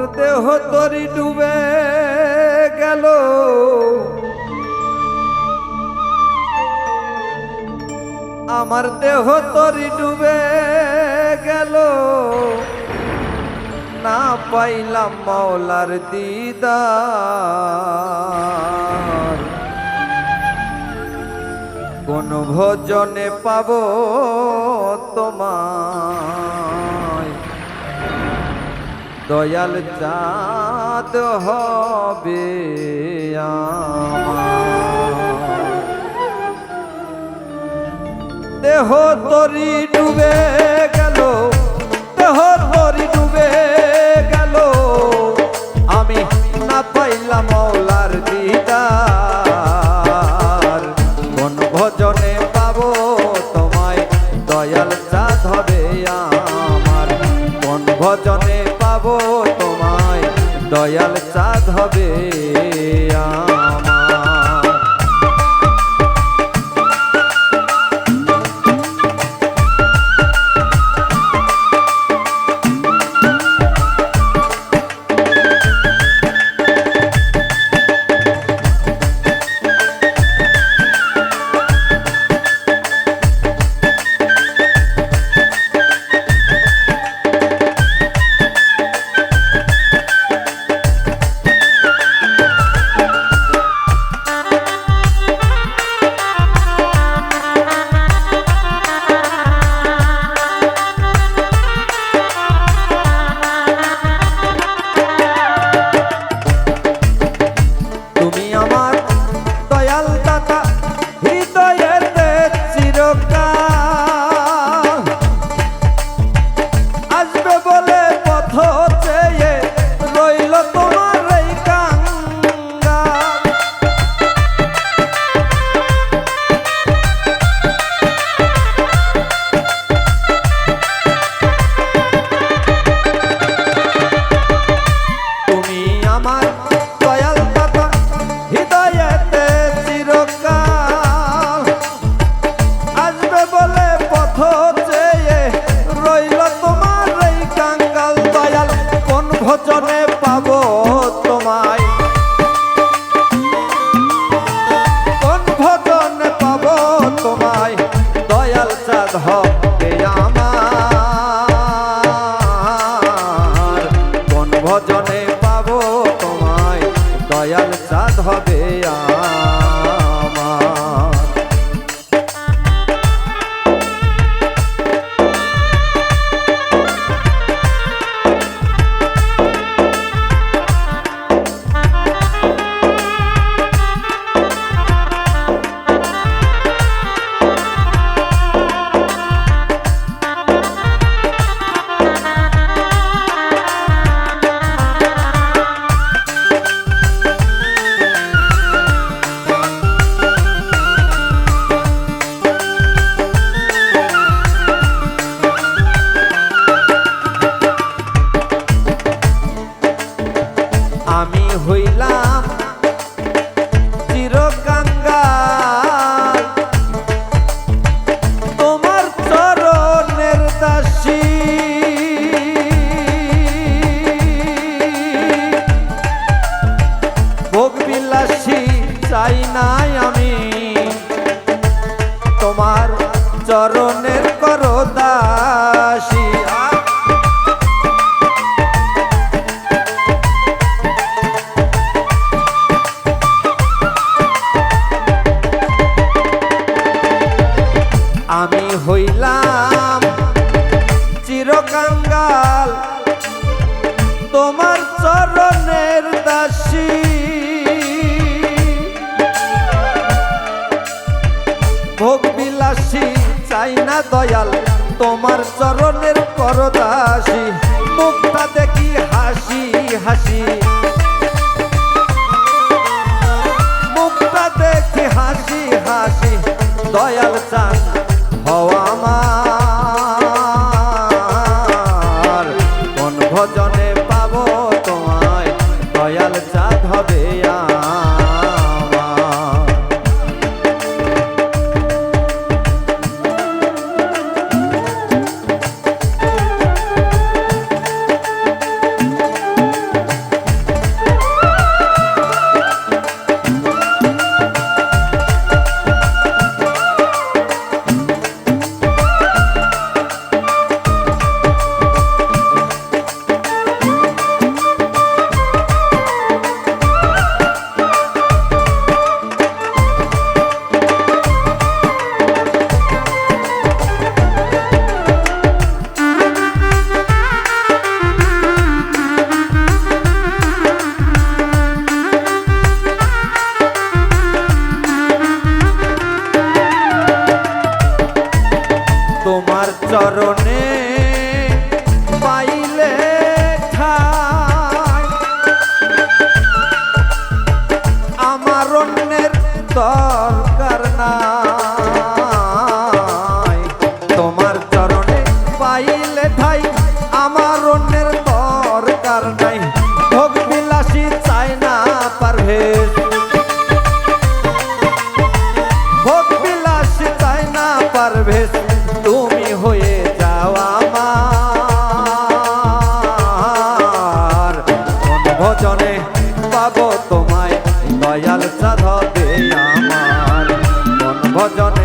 আমার দেহ তরি ডুবে গেল। আমার দেহ তরি ডুবে গেল। না পাইলাম মাওলার দিদার। কোন ভোজনে পাব তোমায় দয়াল চাঁদ হবে দেহ তরি ডুবে গেল, দেহ তরি ডুবে গেল। আমি না পাইলাম মৌলার পাবো তোমায়, দয়াল আমার। ভজনে পাবো তোমায়। দয়াল চাঁদ হবে আমার ভজনে পাবো তোমায়। দয়াল আমি হইলাম চিরকাঙ্গাল। তোমার চরণের দাসী। ভোগ বিলাসী চাই নাই আমি তোমার চরণের হইলাম। চিরকাঙ্গাল তোমার চরণের দাসী। ভোগ বিলাসী, চাই না দয়াল, তোমার চরণের করদাসী মুখটা দেখি হাসি হাসি। মুখটা দেখি হাসি হাসি। দয়াল চান হওয়া আমার। thought ভজনে